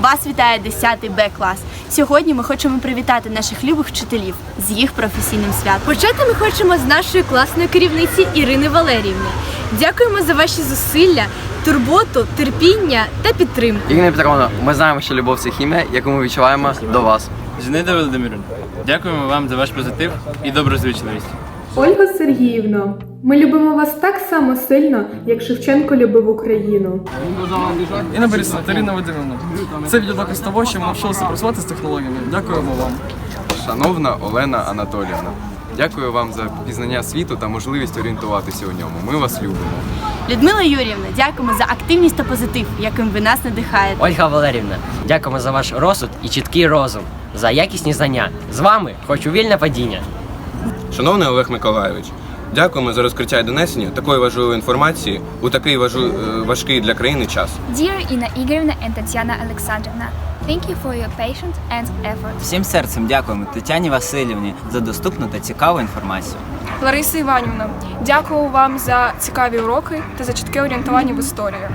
Вас вітає 10-й Б клас. Сьогодні ми хочемо привітати наших любих вчителів з їх професійним святом. Почати ми хочемо з нашої класної керівниці Ірини Валеріївни. Дякуємо за ваші зусилля, турботу, терпіння та підтримку. Ірина Петровна, ми знаємо, що любов це хімія, яку ми відчуваємо до вас. Зінаїда Володимирівна, дякуємо вам за ваш позитив і доброзичливість. Ольга Сергіївна, ми любимо вас так само сильно, як Шевченко любив Україну. Інна Борисовна, Тарина Вадимовна. Це відеодоказ того, що ми навчилися працювати з технологіями. Дякуємо вам. Шановна Олена Анатоліївна, дякую вам за пізнання світу та можливість орієнтуватися у ньому. Ми вас любимо. Людмила Юріївна, дякуємо за активність та позитив, яким ви нас надихаєте. Ольга Валерівна, дякуємо за ваш розсуд і чіткий розум, за якісні знання. З вами хочу вільне падіння. Шановний Олег Миколайович, дякуємо за розкриття і донесення такої важливої інформації у такий важу- е, важкий для країни час. Dear Ina Igorevna and Tatiana Alexandrovna, thank you for your patience and effort. Всім серцем дякуємо Тетяні Васильівні за доступну та цікаву інформацію. Лариса Іванівна, дякую вам за цікаві уроки та за чітке орієнтування в історію.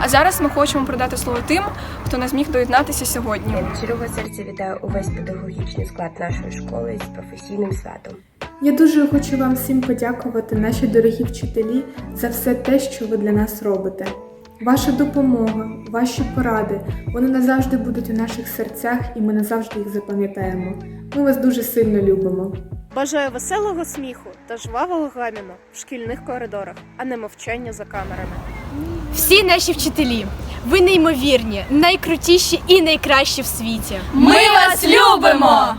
А зараз ми хочемо передати слово тим, хто не зміг доєднатися сьогодні. Щирого серця вітаю увесь педагогічний склад нашої школи з професійним святом. Я дуже хочу вам всім подякувати, наші дорогі вчителі, за все те, що ви для нас робите. Ваша допомога, ваші поради, вони назавжди будуть у наших серцях, і ми назавжди їх запам'ятаємо. Ми вас дуже сильно любимо. Бажаю веселого сміху та жвавого гаміну в шкільних коридорах, а не мовчання за камерами. Всі наші вчителі, ви неймовірні, найкрутіші і найкращі в світі. Ми вас любимо!